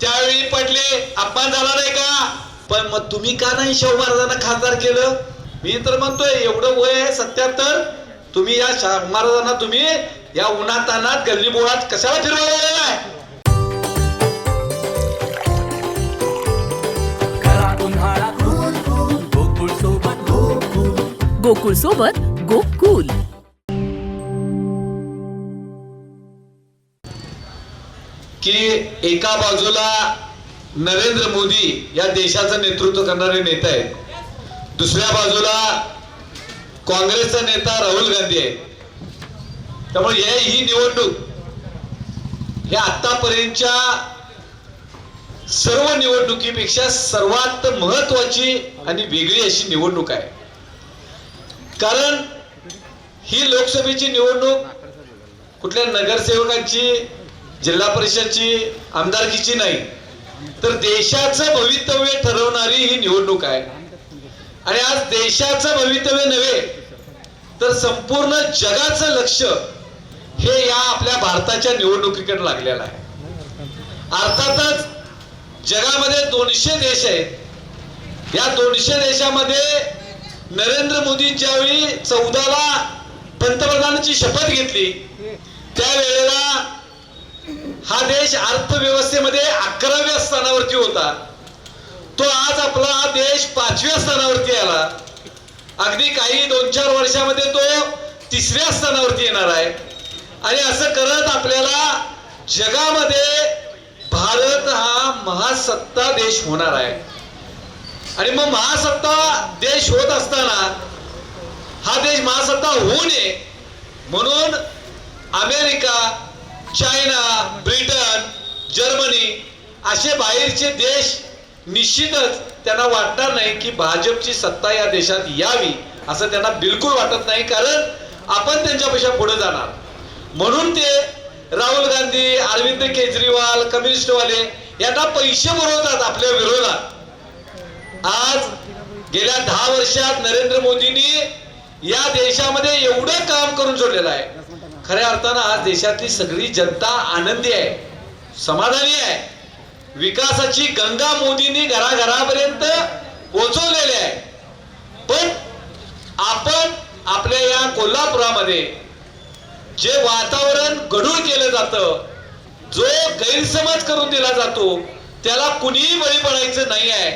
त्यावेळी पडले अपमान झाला नाही का? पण मग तुम्ही का नाही शाहू महाराजांना खासदार केलं? मी तर म्हणतोय एवढं वय आहे सत्याहत्तर तुम्ही या शाहू महाराजांना तुम्ही या उन्हातानात गल्ली बोळात कशाला फिरवलेलं आहे गोकुळ सोबत गोकुळ. की एका बाजूला नरेंद्र मोदी या देशाचं नेतृत्व करणारे नेते आहेत. दुसऱ्या बाजूला काँग्रेसचा नेता राहुल गांधी आहे त्यामुळे हे ही निवडणूक हे आतापर्यंतच्या सर्व निवडणुकीपेक्षा सर्वात महत्वाची आणि वेगळी अशी निवडणूक आहे. कारण ही लोकसभेची निवडणूक कुठल्या नगरसेवकांची जिल्हा परिषदची आमदारकीची नाही तर देशाचं भवितव्य ठरवणारी ही निवडणूक आहे. आणि आज देशाचं भवितव्य नव्हे तर संपूर्ण जगाचं लक्ष हे या आपल्या भारताच्या निवडणुकीकडे लागलेलं आहे. अर्थातच जगामध्ये दोनशे देश आहेत. या दोनशे देशामध्ये नरेंद्र मोदी ज्यावेळी चौदाला पंतप्रधानाची शपथ घेतली त्यावेळेला हा देश अर्थव्यवस्थेमध्ये अकराव्या स्थानावरती होता. तो आज आपला हा देश पाचव्या स्थानावरती आला. अगदी काही दोन चार वर्षामध्ये तो तिसऱ्या स्थानावरती येणार आहे. आणि असं करत आपल्याला जगामध्ये भारत हा महासत्ता देश होणार आहे. आणि मग महासत्ता देश होत असताना हा देश महासत्ता होऊ नये म्हणून अमेरिका चायना ब्रिटन जर्मनी असे बाहेरचे देश निश्चितच त्यांना वाटणार नाही की भाजपची सत्ता या देशात यावी असं त्यांना बिलकुल वाटत नाही. कारण आपण त्यांच्यापेक्षा पुढे जाणार. म्हणून ते राहुल गांधी अरविंद केजरीवाल कम्युनिस्टवाले यांना पैसे पुरवतात आपल्या विरोधात. आज गेल्या दहा वर्षात नरेंद्र मोदींनी या देशामध्ये एवढं काम करून सोडलेलं आहे. खऱ्या अर्थानं आज देशातली सगळी जनता आनंदी आहे समाधानी आहे. विकासाची गंगा मोदींनी घराघरापर्यंत पोहोचवलेली आहे. पण आपण आपल्या या कोल्हापुरामध्ये जे वातावरण गढूळ केलं जातं जो गैरसमज करून दिला जातो त्याला कुणीही बळी पडायचं नाही आहे.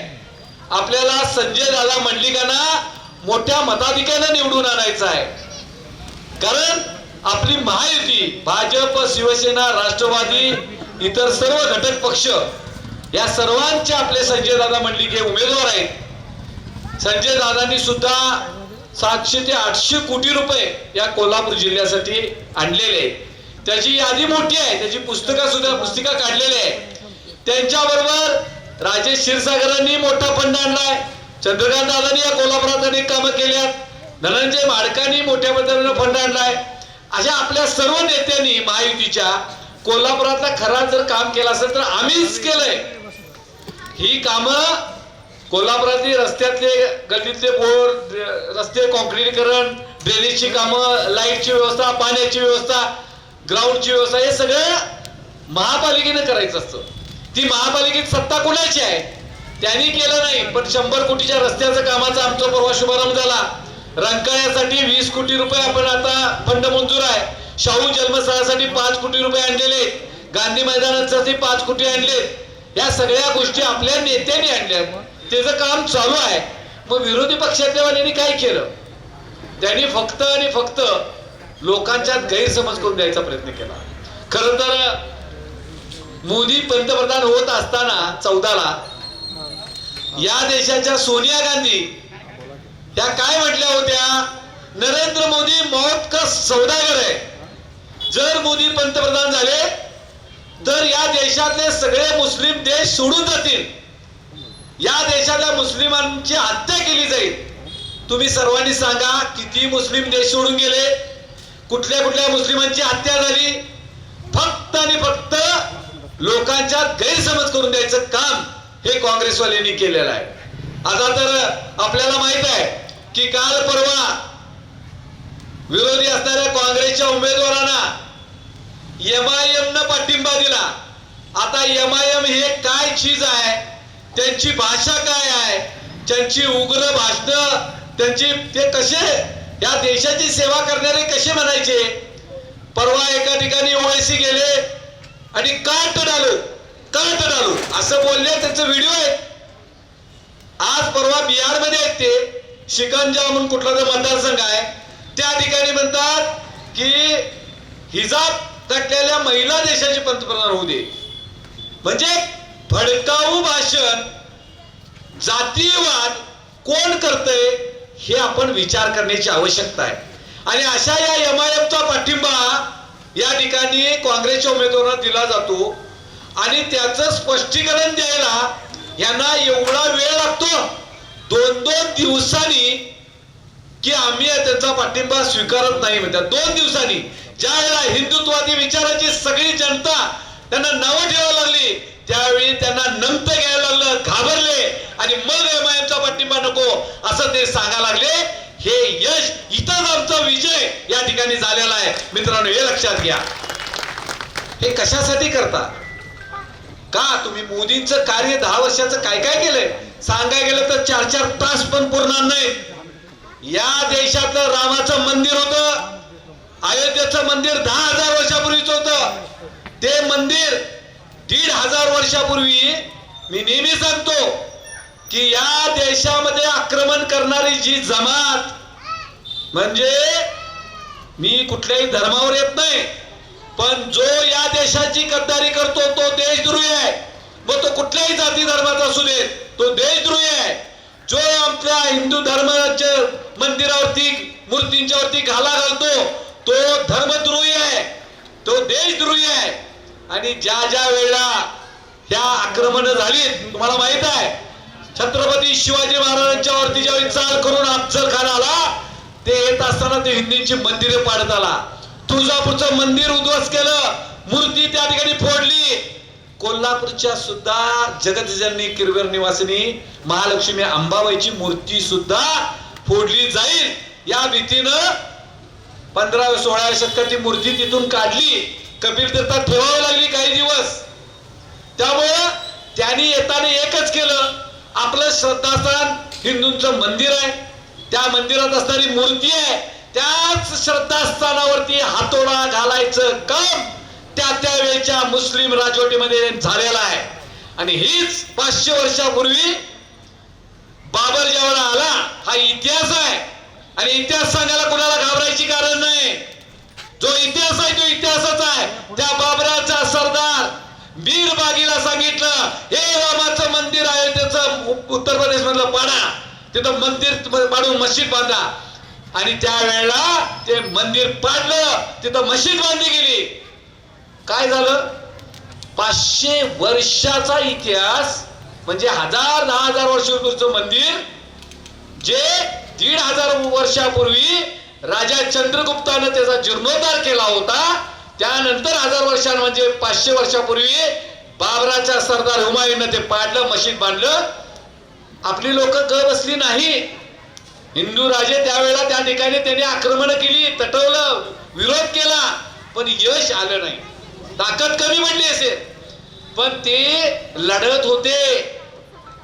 आपल्याला संजय दादा मंडलिकांना मोठ्या मताधिक्यानं निवडून आणायचं आहे. कारण आपली महायुती भाजप शिवसेना राष्ट्रवादी इतर सर्व घटक पक्ष या सर्वांचे आपले संजय दादा मंडलिक हे उमेदवार आहेत. संजय दादांनी सुद्धा सातशे ते आठशे कोटी रुपये या कोल्हापूर जिल्ह्यासाठी आणलेले आहेत. त्याची यादी मोठी आहे त्याची पुस्तकं सुद्धा पुस्तिका काढलेली आहे त्यांच्याबरोबर राजेश क्षीरसागरांनी मोठा फंड आणलाय. चंद्रकांत दादांनी या कोल्हापुरात अनेक कामं केल्यात धनंजय माडकांनी मोठ्या पद्धतीनं फंड आणलाय. अशा आपल्या सर्व नेत्यांनी महायुतीच्या कोल्हापुरातला खरा जर काम केलं असेल तर आम्हीच केलंय. ही कामं कोल्हापुरातली रस्त्यातले गल्लीतले बोर रस्ते कॉन्क्रीटीकरण ड्रेनेजची कामं लाईटची व्यवस्था पाण्याची व्यवस्था ग्राउंडची व्यवस्था हे सगळं महापालिकेनं करायचं असतं. ती महापालिकेत सत्ता कुणाची आहे? त्यांनी केलं नाही पण शंभर कोटीच्या रस्त्याचं कामाचा आमचा परवा शुभारंभ झाला. रंकाळ्यासाठी वीस कोटी रुपये आपण आता फंड मंजूर आहे. शाहू जन्मस्थळासाठी पाच कोटी रुपये आणलेले गांधी मैदानासाठी पाच कोटी आणले या सगळ्या गोष्टी आपल्या नेत्यांनी आणल्या त्याचं काम चालू आहे. मग विरोधी पक्षातल्या काय केलं? त्यांनी फक्त आणि फक्त लोकांच्यात गैरसमज करून द्यायचा प्रयत्न केला. खर तर मोदी पंतप्रधान होत असताना चौदाला या देशाच्या सोनिया गांधी त्या काय म्हटल्या होत्या? नरेंद्र मोदी मौत का सौदागर आहे? जर मोदी पंतप्रधान झाले तर या देशातले सगळे मुस्लिम देश सोडून जातील. या देशातल्या मुस्लिमांची हत्या केली जाईल. तुम्ही सर्वांनी सांगा किती मुस्लिम देश सोडून गेले? कुठल्या कुठल्या मुस्लिमांची हत्या झाली? फक्त आणि फक्त लोकांच्या गैरसमज करून द्यायचं काम हे काँग्रेसवाल्यांनी केलेलं आहे. आता तर आपल्याला माहीत आहे की काल परवा विरोधी असणाऱ्या काँग्रेसच्या उमेदवारांना एम आय एम न पाठिंबा दिला. आता एम आय एम हे काय चीज आहे? त्यांची भाषा काय आहे? त्यांची उग्र भाषण त्यांची ते कसे या देशाची सेवा करणारे कसे म्हणायचे? परवा एका ठिकाणी ओएसी गेले आणि काट डालो काट डालो असं बोलले त्यांचे व्हिडिओ आहेत आज परवा बिहारमध्ये आहेत ते. शिकंजा म्हणून कुठला तर मतदारसंघ आहे त्या ठिकाणी म्हणतात की हिजाब घातलेल्या महिला देशाचे पंतप्रधान होऊ दे. म्हणजे भडकाऊ भाषण जातीयवाद कोण करतंय हे आपण विचार करण्याची आवश्यकता आहे. आणि अशा या एम आय एफचा पाठिंबा या ठिकाणी काँग्रेसच्या उमेदवारांना दिला जातो. आणि त्याचं स्पष्टीकरण द्यायला यांना एवढा वेळ लागतो. दोन दोन दिवसांनी की आम्ही त्यांचा पाठिंबा स्वीकारत नाही म्हणतात. दोन दिवसांनी. ज्या वेळेला हिंदुत्वादी विचाराची सगळी जनता त्यांना नावं ठेवायला लागली त्यावेळी त्यांना नंत घ्यायला लागलं घाबरले आणि मग एमआयएमचा पाठिंबा नको असं ते सांगायला लागले. हे यश इथंच आमचा विजय या ठिकाणी झालेला आहे. मित्रांनो हे लक्षात घ्या. हे कशासाठी करता? का तुम्ही मोदींचं कार्य दहा वर्षाचं काय काय केलंय? सांगाय गेलं तर चार चार तास पण पुरणार नाही. या देशातलं रामाचं मंदिर होतं. अयोध्येचं मंदिर दहा हजार वर्षापूर्वीच होतं. ते मंदिर दीड हजार वर्षापूर्वी मी नेहमी सांगतो की या देशामध्ये आक्रमण करणारी जी जमात म्हणजे मी कुठल्याही धर्मावर येत नाही पण जो या देशाची गद्दारी करतो तो देशद्रोही आहे. मग तो कुठल्याही जाती धर्माचा असू देत. तो देशद्रोही आहे. जो आपल्या हिंदू धर्माच्या मंदिरावरती मूर्तींच्या वरती घाला घालतो तो धर्मद्रोही आहे. तो देशद्रोही आहे. आणि ज्या ज्या वेळेला ह्या आक्रमण झाली तुम्हाला माहीत आहे छत्रपती शिवाजी महाराजांच्या वरती ज्यावेळी चाल करून अफजल खान आला ते येत असताना ते हिंदींची मंदिरे पाडत आला. तुळजापूरचं मंदिर उद्ध्वस्त केलं मूर्ती त्या ठिकाणी फोडली कोल्हापूरच्या सुद्धा जगतजननी किरवेर निवासिनी महालक्ष्मी अंबाबाईची मूर्ती सुद्धा फोडली जाईल या भीतीनं पंधराव्या सोळाव्या शतकात ती मूर्ती तिथून काढली. कबीर तीर्थात ठेवावी लागली काही दिवस. त्यामुळं त्यांनी येताना एकच केलं. आपलं श्रद्धास्थान हिंदूंचं मंदिर आहे. त्या मंदिरात असणारी मूर्ती आहे. त्याच श्रद्धास्थानावरती हातोडा घालायचं काम त्या त्यावेळेच्या मुस्लिम राजवटीमध्ये झालेला आहे. आणि हीच पाचशे वर्षापूर्वी बाबर ज्यावेळेला आला हा इतिहास आहे. आणि इतिहास सांगायला कुणाला घाबरायची कारण नाही. जो इतिहास आहे तो इतिहासच आहे. त्या बाबराचा सरदार मीर बागीला सांगितलं हे रामाचं मंदिर आहे त्याचं उत्तर प्रदेश मधलं पाडा. तिथं मंदिर पाडून मशीद बांधा. आणि त्या वेळेला ते मंदिर पाडलं तिथं मशीद बांधली गेली. काय झालं? पाचशे वर्षाचा इतिहास म्हणजे हजार दहा हजार वर्षापूर्वीचं मंदिर जे दीड हजार वर्षापूर्वी राजा चंद्रगुप्तानं त्याचा जीर्णोद्धार केला होता. त्यानंतर हजार वर्षां म्हणजे पाचशे वर्षापूर्वी बाबराच्या सरदार हुमायूननं ते पाडलं मशीद बांधलं. आपली लोक ग बसली नाही. हिंदू राजे त्यावेळेला त्या ठिकाणी त्यांनी आक्रमण केली तटवलं विरोध केला पण यश आलं नाही. ताकद कमी पडली असेल. पण ते लढत होते.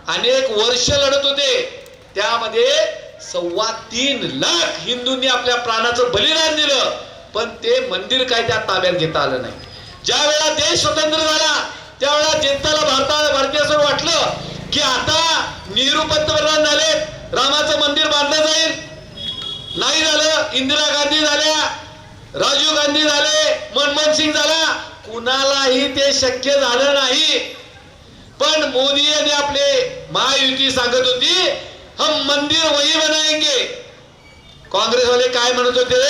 अनेक वर्ष लढत होते. त्यामध्ये सव्वा तीन लाख हिंदूंनी आपल्या प्राणाचं बलिदान दिलं. पण ते मंदिर काय त्या ताब्यात घेता आलं नाही. ज्या वेळा देश स्वतंत्र झाला त्यावेळेला जनताला भारताला भारतीय असं वाटलं की आता नेहरू पंतप्रधान झाले रामाचं मंदिर बांधलं जाईल. नाही झालं इंदिरा गांधी झाल्या. राजीव गांधी झाले मनमोहन सिंग झाला कुणालाही ते शक्य झालं नाही. पण मोदी यांनी आपले महायुती सांगत होती हम मंदिर वही बनाएंगे. काँग्रेस वाले काय म्हणत होते?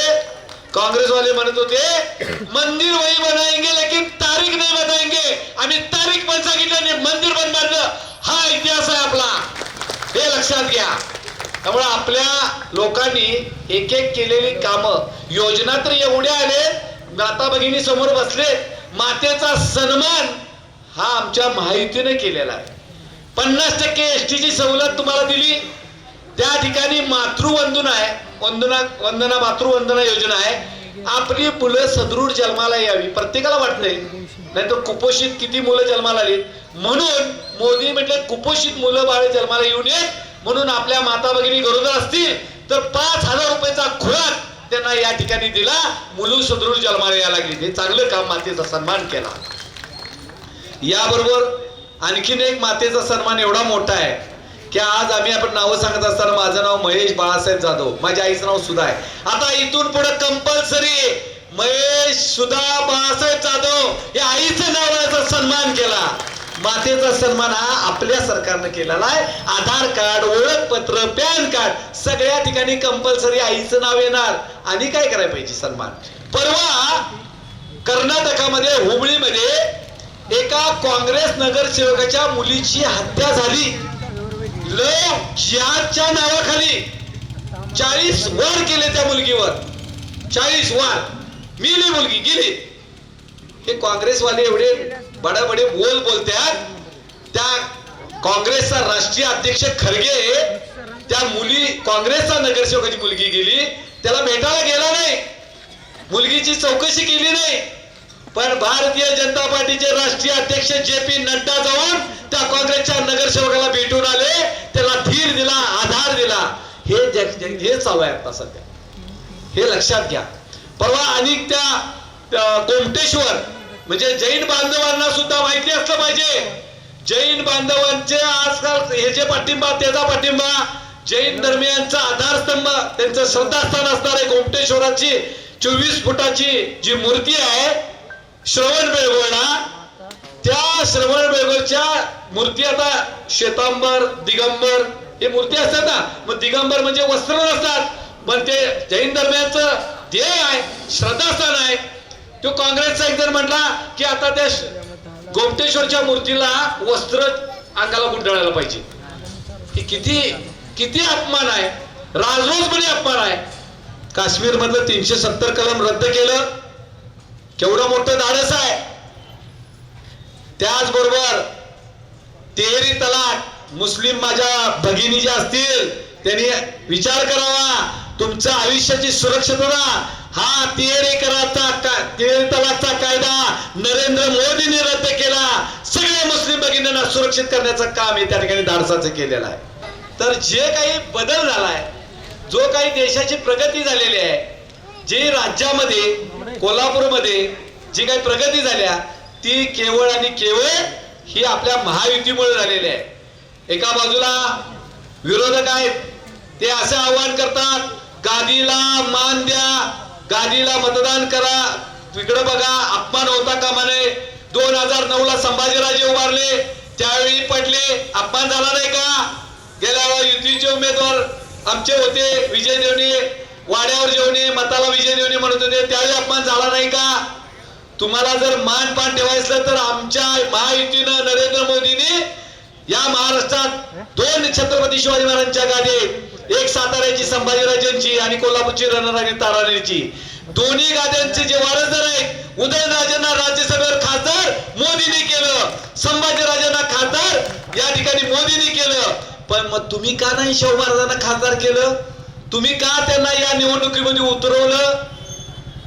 काँग्रेस वाले म्हणत होते मंदिर वही बनाएंगे लेकिन तारीख नाही बताएंगे. आम्ही तारीख पण सांगितलं मंदिर पण बांधलं. हा इतिहास आहे आपला. हे लक्षात घ्या. त्यामुळे आपल्या लोकांनी एक एक केलेली कामं योजना तर एवढ्या आले माता भगिनी समोर बसले मातेचा सन्मान हा आमच्या माहितीने केलेला आहे. पन्नास टक्के एस ची सवलत तुम्हाला दिली. त्या ठिकाणी मातृवंदना आहे. वंदना वंदना मातृवंदना योजना आहे. आपली मुलं सदृढ जन्माला यावी. प्रत्येकाला वाटतंय नाही. तर कुपोषित किती मुलं जन्माला आली? म्हणून मोदी म्हटले कुपोषित मुलं बाळ जन्माला येऊ नयेत. म्हणून आपल्या माता भगिनी गरोदर असतील तर पाच हजार रुपयाचा खुराक त्यांना या ठिकाणी दिला. मुलू सुदृढ जन्माला यायला लागली. चांगलं काम मातेचा सन्मान केला. याबरोबर आणखीन एक मातेचा सन्मान एवढा मोठा आहे की आज आम्ही आपण नावं सांगत असताना माझं नाव महेश बाळासाहेब जाधव माझ्या आईचं नाव सुधा आहे. आता इथून पुढे कंपल्सरी महेश सुधा बाळासाहेब जाधव या आईचं नावाचा सन्मान केला. मातेचा सन्मान हा आपल्या सरकारनं केलेला आहे. आधार कार्ड ओळखपत्र पॅन कार्ड सगळ्या ठिकाणी कंपल्सरी आईचं नाव येणार. आणि काय करायला पाहिजे सन्मान? परवा कर्नाटकामध्ये हुबळीमध्ये एका काँग्रेस नगरसेवकाच्या मुलीची हत्या झाली. लोक जिहादच्या नावाखाली चाळीस वार केले त्या मुलगीवर. चाळीस वार. मिली मुलगी गेली. हे काँग्रेसवाले एवढे बडाबडे बोल बोलतात त्या काँग्रेसचा राष्ट्रीय अध्यक्ष खरगे त्या मुली काँग्रेसचा नगरसेवकाची मुलगी गेली. त्याला भेटायला गेला नाही. मुलगीची चौकशी केली नाही. पण भारतीय जनता पार्टीचे राष्ट्रीय अध्यक्ष जे पी नड्डा जाऊन त्या काँग्रेसच्या नगरसेवकाला भेटून आले. त्याला धीर दिला आधार दिला. हे हे चालू आहे आता सध्या. हे लक्षात घ्या. परवा आणि त्या कोमटेश्वर म्हणजे जैन बांधवांना सुद्धा माहिती असलं पाहिजे. जैन बांधवांचे आजकाल हे जे पाठिंबा त्याचा पाठिंबा जैन धर्मियांचा आधारस्तंभ त्यांचं श्रद्धास्थान असणार आहे गोमटेश्वराची चोवीस फुटाची जी मूर्ती आहे श्रवण बेळगोळला त्या श्रवण बेळगोळच्या मूर्ती आता श्वेतांबर दिगंबर हे मूर्ती असतात ना मग दिगंबर म्हणजे वस्त्र नसतात पण ते जैन धर्मियांचं ध्येय आहे श्रद्धास्थान आहे. तो काँग्रेसचा एक जर म्हटला की आता त्या गोमटेश्वरच्या मूर्तीला वस्त्र अंगाला गुंडाळायला पाहिजे. ही किती किती अपमान आहे. राजरोसपणे अपमान आहे. काश्मीर मधलं तीनशे सत्तर कलम रद्द केलं. केवढं मोठं धाडस आहे. त्याचबरोबर तेहरी तलाक मुस्लिम माझ्या भगिनी ज्या असतील त्यांनी विचार करावा. तुमच्या आयुष्याची सुरक्षितता हा तेर एकराचा का- तेर तलाकचा कायदा नरेंद्र मोदींनी रद्द केला. सगळ्या मुस्लिम भगिनींना सुरक्षित करण्याचं काम हे त्या ठिकाणी धाडसाचं केलेलं आहे. तर जे काही बदल झालाय जो काही देशाची प्रगती झालेली आहे जी राज्यामध्ये कोल्हापूरमध्ये जी काही प्रगती झाल्या ती केवळ आणि केवळ ही आपल्या महायुतीमुळे झालेली आहे. एका बाजूला विरोधक आहेत ते असं आव्हान करतात गादीला मान द्या गादीला मतदान करा. तिकडे बघा अपमान होता कामा नये दोन हजार नऊ ला संभाजीराजे उभारले त्यावेळी पडले अपमान झाला नाही का? गेल्या वेळा युतीचे उमेदवार आमचे होते विजय देवणे. वाड्यावर जेवणे मताला विजय देवणे म्हणत होते. त्यावेळी अपमान झाला नाही का? तुम्हाला जर मान पान ठेवायचं तर आमच्या महायुतीनं नरेंद्र मोदींनी या महाराष्ट्रात दोन छत्रपती शिवाजी महाराजांच्या गादीत एक साताऱ्याची संभाजीराजांची आणि कोल्हापूरची रणराणी ताराणीची दोन्ही गाद्यांचे जे वारसदार आहेत उदयनराजांना राज्यसभेवर खासदार मोदीने केलं. संभाजीराजांना खासदार या ठिकाणी मोदीने केलं. पण मग तुम्ही का नाही शाहू महाराजांना खासदार केलं? तुम्ही का त्यांना या निवडणुकीमध्ये उतरवलं?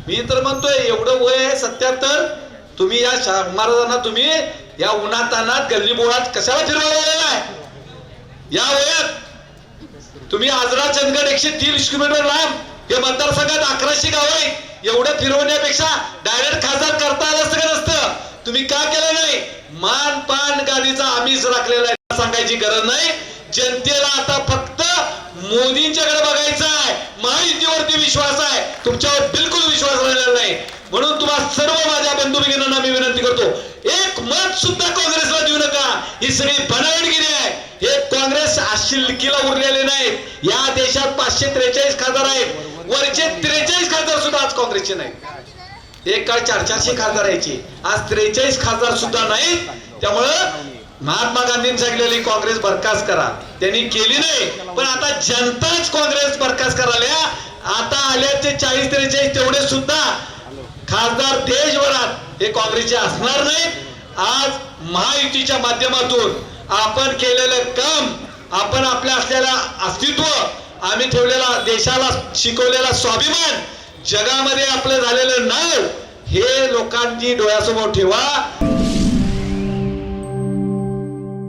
मी तर म्हणतोय एवढं वय आहे सत्याहत्तर. तुम्ही या शाहू महाराजांना तुम्ही या उन्हातानात गल्ली बोळात कशाला फिरवलेला आहे? या वयात तुम्ही आजरा चंदगड एकशे तीस किलोमीटर लांब या मतदारसंघात अकराशे गाव आहे. एवढं फिरवण्यापेक्षा डायरेक्ट खासदार करता आलं सगळं असतं तुम्ही का केलं नाही? मान पान गादीचा आमिष राखलेला आहे सांगायची गरज नाही. जनतेला आता फक्त मोदींच्याकडे बघायचं आहे. महायुतीवरती विश्वास आहे. तुमच्यावर बिलकुल विश्वास राहिलेला नाही. म्हणून तुम्हाला सर्व माझ्या बंधू भगिनींना मी विनंती करतो एक मत सुद्धा काँग्रेसला देऊ नका. ही सगळी बनावटगिरी आहे. हे काँग्रेस शिल्कीला उरलेले नाहीत. या देशात पाचशे त्रेचाळीस खासदार आहेत. वरचे त्रेचाळीस खासदार सुद्धा आज काँग्रेसचे नाहीत. एक काळ चार चारशे खासदार यायचे. आज त्रेचाळीस खासदार सुद्धा नाहीत. त्यामुळं महात्मा गांधींनी सांगितलेली काँग्रेस बरखास्त करा. त्यांनी केली नाही. पण आता जनताच काँग्रेस बरखास्त करायला आता आल्याचे चाळीस त्रेचाळीस तेवढे सुद्धा खासदार देशभरात हे काँग्रेसचे असणार नाहीत. आज महायुतीच्या माध्यमातून आपण केलेलं काम आपण आपल्या असलेला अस्तित्व आम्ही ठेवलेला देशाला शिकवलेला स्वाभिमान जगामध्ये आपलं झालेलं नाव हे लोकांनी डोळ्यासमोर ठेवा.